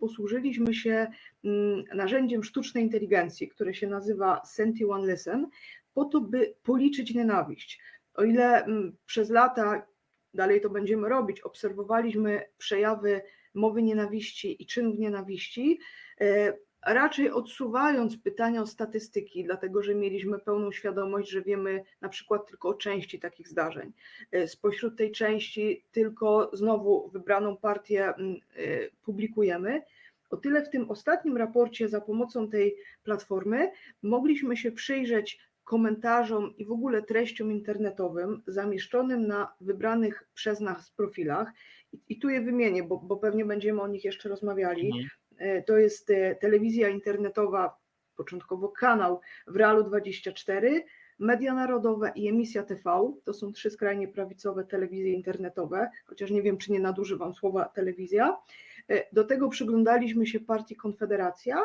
posłużyliśmy się mm, narzędziem sztucznej inteligencji, które się nazywa Senti One Listen, po to, by policzyć nienawiść. O ile mm, przez lata, dalej to będziemy robić, obserwowaliśmy przejawy mowy nienawiści i czynów nienawiści, e, raczej odsuwając pytania o statystyki, dlatego że mieliśmy pełną świadomość, że wiemy na przykład tylko o części takich zdarzeń. E, Spośród tej części tylko znowu wybraną partię mm, e, publikujemy. O tyle w tym ostatnim raporcie za pomocą tej platformy mogliśmy się przyjrzeć komentarzom i w ogóle treściom internetowym zamieszczonym na wybranych przez nas profilach. I, tu je wymienię, bo, bo pewnie będziemy o nich jeszcze rozmawiali. E, To jest e, telewizja internetowa, początkowo kanał w Realu 24, Media Narodowe i Emisja TV. To są trzy skrajnie prawicowe telewizje internetowe, chociaż nie wiem, czy nie nadużywam słowa telewizja. E, Do tego przyglądaliśmy się partii Konfederacja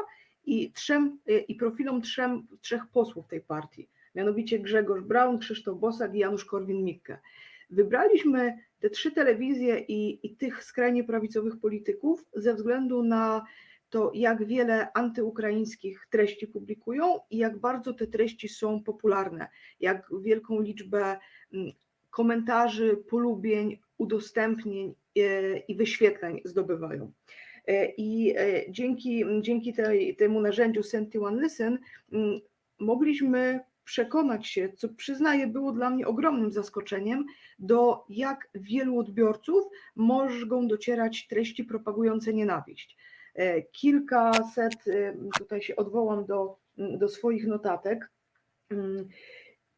i, trzem, i profilom trzem, trzech posłów tej partii, mianowicie Grzegorz Braun, Krzysztof Bosak i Janusz Korwin-Mikke. Wybraliśmy te trzy telewizje i, i tych skrajnie prawicowych polityków ze względu na to, jak wiele antyukraińskich treści publikują i jak bardzo te treści są popularne, jak wielką liczbę mm, komentarzy, polubień, udostępnień e, i wyświetleń zdobywają. E, I e, dzięki, dzięki tej, temu narzędziu Senti One Listen mm, mogliśmy przekonać się, co przyznaję było dla mnie ogromnym zaskoczeniem, do jak wielu odbiorców mogą docierać treści propagujące nienawiść. E, Kilkaset, e, tutaj się odwołam do, do swoich notatek, mm,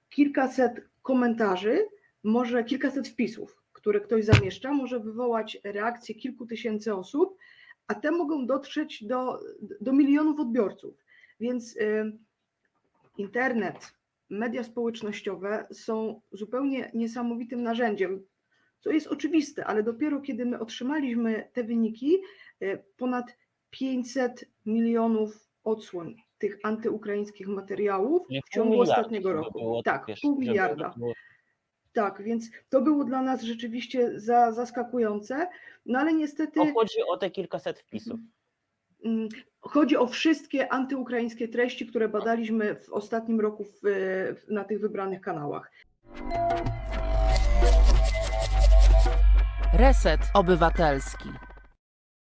kilkaset komentarzy, może kilkaset wpisów, które ktoś zamieszcza, może wywołać reakcję kilku tysięcy osób, a te mogą dotrzeć do, do milionów odbiorców. Więc y, internet, media społecznościowe są zupełnie niesamowitym narzędziem, co jest oczywiste, ale dopiero kiedy my otrzymaliśmy te wyniki, y, ponad 500 milionów odsłon tych antyukraińskich materiałów w ciągu ostatniego roku. było, tak, wiesz, pół miliarda. było- Tak, więc to było dla nas rzeczywiście za, zaskakujące, no ale niestety To chodzi o te kilkaset wpisów. Mm, chodzi o wszystkie antyukraińskie treści, które badaliśmy w ostatnim roku w, na tych wybranych kanałach. Reset Obywatelski.